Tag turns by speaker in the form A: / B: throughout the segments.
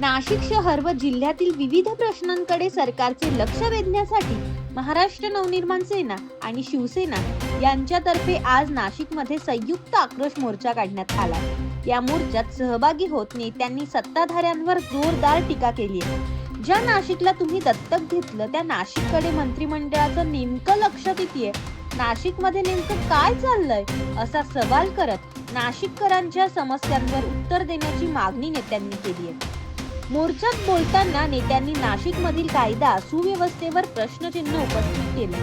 A: नाशिक शहर व जिल्ह्यातील विविध प्रश्नांकडे सरकारचे लक्ष वेधण्यासाठी महाराष्ट्र नवनिर्माण सेना आणि शिवसेना यांच्यातर्फे आज नाशिकमध्ये संयुक्त आक्रोश मोर्चा काढण्यात आला. या मोर्चात सहभागी होत नेत्यांनी सत्ताधाऱ्यांवर जोरदार टीका केली आहे. ज्या नाशिकला तुम्ही दत्तक घेतलं त्या नाशिककडे मंत्रिमंडळाचं नेमकं लक्ष किती आहे? नाशिकमध्ये नेमकं काय चाललंय? असा सवाल करत नाशिककरांच्या समस्यांवर उत्तर देण्याची मागणी नेत्यांनी केली आहे. मोर्चात बोलताना नेत्यांनी नाशिकमधील कायदा सुव्यवस्थेवर प्रश्नचिन्ह उपस्थित केले.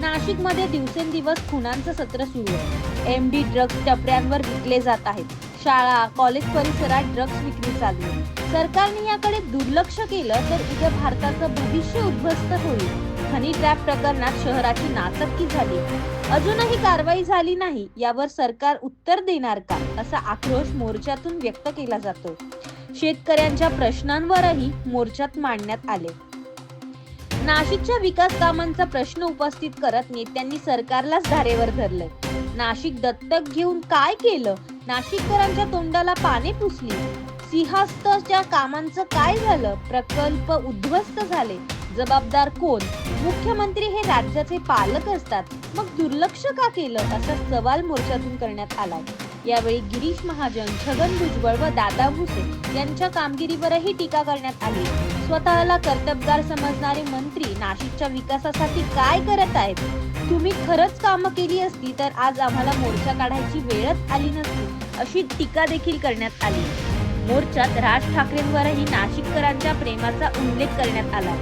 A: नाशिकमध्ये दिवसेंदिवस खुनांचं सत्र सुरू आहे. एम डी ड्रग्ज टपऱ्यांवर विकले जात आहेत. शाळा कॉलेज परिसरात ड्रग्ज विक्री चालू आहे. सरकारने याकडे दुर्लक्ष केलं तर उद्या भारताचं भविष्य उद्ध्वस्त होईल. हनी ट्रॅप प्रकरणात शहराची नाचक्की झाली. अजूनही कारवाई झाली नाही. यावर सरकार उत्तर देणार का? असा आक्रोश मोर्चातून व्यक्त केला जातो. शेतकऱ्यांच्या प्रश्नांवरही मोर्चात मांडण्यात आले. नाशिकच्या विकास कामांचा प्रश्न उपस्थित करत नेत्यांनी सरकारलाच धारेवर धरलंय. नाशिक दत्तक घेऊन काय केलं? नाशिककरांच्या तोंडाला पाने पुसली. सिंहस्थच्या कामांचं काय झालं? प्रकल्प उद्ध्वस्त झाले. जबाबदार कोण? मुख्यमंत्री हे राज्याचे पालक असतात. मग दुर्लक्ष का केलं? असा सवाल मोर्चातून करण्यात आलाय. यावेळी गिरीश महाजन छगन भुजबळ व दादा भुसे यांच्या कामगिरीवरही टीका करण्यात आली. स्वतःला कर्तबगार समजणारे मंत्री नाशिकच्या विकासासाठी काय करत आहेत? तुम्ही खरंच कामं केली असती तर आज आम्हाला मोर्चा काढायची वेळच आली नसती अशी टीका देखील करण्यात आली. मोर्चात राज ठाकरेंवरही नाशिककरांच्या प्रेमाचा उल्लेख करण्यात आला.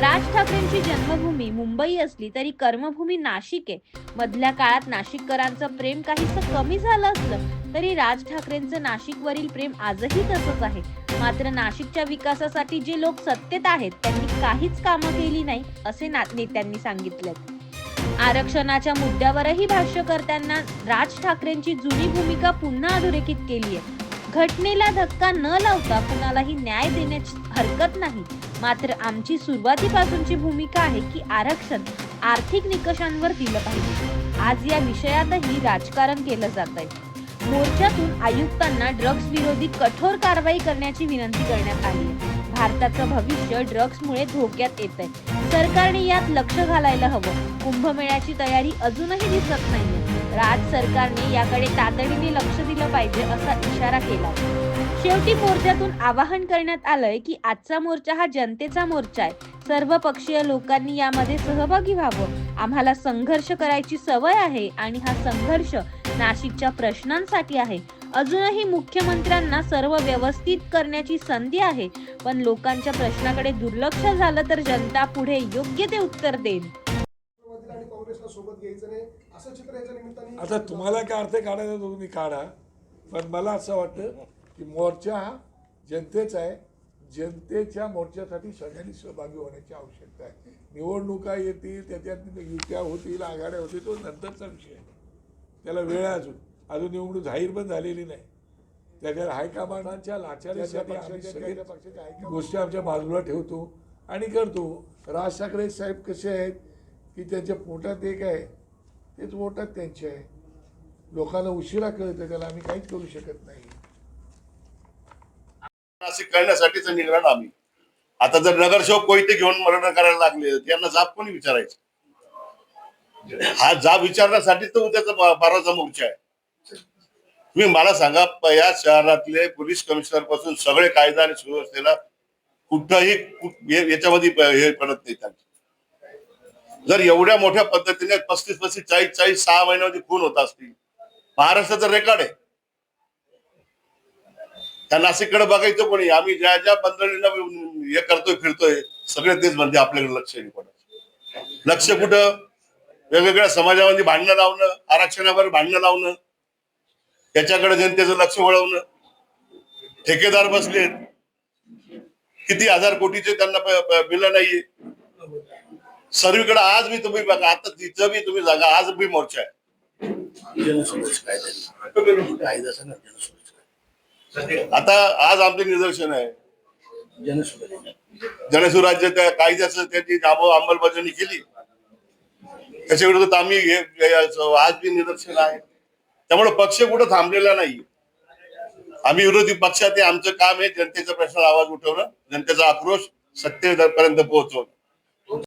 A: राज ठाकरेंची जन्मभूमी मुंबई असली तरी कर्मभूमी नाशिक आहे. मधल्या काळात नाशिककरांचं प्रेम काहीसं कमी झालं असलं तरी राज ठाकरेंचं नाशिकवरील प्रेम आजही तसंच आहे. मात्र नाशिकच्या विकासासाठी जे लोक सत्तेत आहेत त्यांनी काहीच कामं केली नाही असे नेत्यांनी सांगितले आरक्षणाच्या मुद्द्यावरही भाष्य करताना राज ठाकरेंची जुनी भूमिका पुन्हा अधोरेखित केली आहे घटनेला धक्का न लावता कुणालाही न्याय देण्याची हरकत नाही. मात्र आमची सुरुवातीपासूनची भूमिका आहे की आरक्षण आर्थिक निकषांवर दिलं पाहिजे. आज या विषयातही राजकारण केलं जात आहे. मोर्चातून आयुक्तांना ड्रग्ज विरोधी कठोर कारवाई करण्याची विनंती करण्यात आली. आहे भारताचं भविष्य ड्रग्जमुळे धोक्यात येत आहे सरकारने यात लक्ष घालायला हवं. कुंभमेळ्याची तयारी अजूनही दिसत नाहीये. राज सरकारने याकडे तातडीने लक्ष दिलं पाहिजे असा इशारा केला. शेवटी मोर्चातून आवाहन करण्यात आलंय की आजचा मोर्चा हा जनतेचा मोर्चा आहे. सर्व पक्षीय लोकांनी यामध्ये सहभागी व्हावं. आम्हाला संघर्ष करायची सवय आहे आणि हा संघर्ष नाशिकच्या प्रश्नांसाठी आहे. अजूनही मुख्यमंत्र्यांना सर्व व्यवस्थित करण्याची संधी आहे. पण लोकांच्या प्रश्नाकडे दुर्लक्ष झालं तर जनता पुढे योग्य ते उत्तर देईल.
B: आणि काँग्रेसला सोबत घ्यायचं नाही असं चित्र याच्या निमित्ताने
C: आता तुम्हाला काय अर्थ काढायचा तो तुम्ही काढा. पण मला असं वाटतं की मोर्चा हा जनतेचा आहे. जनतेच्या मोर्चासाठी सगळ्यांनी सहभागी होण्याची आवश्यकता आहे. निवडणुका येतील त्याच्यात युत्या होतील आघाड्या होतील तो नंतरचा विषय आहे. त्याला वेळ अजून. अजून निवडणूक जाहीर पण झालेली नाही. त्याच्यात हायकमांडांच्या लाचारीसाठी आम्ही सगळे गोष्टी आमच्या बाजूला ठेवतो आणि करतो. राज ठाकरे साहेब कसे आहेत? की त्यांच्या पोटात एक आहे तेच पोटात त्यांचे आहे. लोकांना उशिरा कळतं त्याला आम्ही काहीच करू शकत नाही.
D: असे कळण्यासाठीच निघणार आम्ही. आता जर नगरसेवक कोयते घेऊन मरण करायला लागले त्यांना जाब कोणी विचारायचं? हा जाब विचारण्यासाठी तर उद्याचा बाराचा मोर्चा आहे. तुम्ही मला सांगा प- या शहरातले पोलीस कमिशनरपासून सगळे कायदा आणि सुव्यवस्थेला कुठंही याच्यामध्ये हे पडत नाही त्यांचे. जर एवढ्या मोठ्या पद्धतीने पस्तीस पस्तीस चाळीस चाळीस सहा महिन्यामध्ये खून होत असतील. महाराष्ट्राचं रेकॉर्ड आहे. त्या नाशिककडे बघायचं कोणी? आम्ही ज्या ज्या बंदरीला हे करतोय फिरतोय सगळे तेच म्हणते आपल्याकडे लक्ष नाही लक्ष कुठं? वेगवेगळ्या समाजामध्ये भांडणं लावणं आरक्षणावर भांडणं लावणं त्याच्याकडे जनतेचं लक्ष वळवणं. ठेकेदार बसलेत. किती हजार कोटीचे त्यांना बिल नाहीये. सर्वीकडे आज मी तुम्ही बघा आता तिथं बी तुम्ही जागा आज बी मोर्चा आहे. आता आज आमचे निदर्शन आहे. जनसुराज्य त्या कायद्याचं त्यांची जाब अंमलबजावणी केली त्याच्या विरोधात आम्ही आज बी निदर्शन आहे. त्यामुळे पक्ष कुठं थांबलेला नाही. आम्ही विरोधी पक्षात आमचं काम आहे जनतेच्या प्रश्नाला आवाज उठवणं जनतेचा आक्रोश सत्तेपर्यंत पोहोचवणं.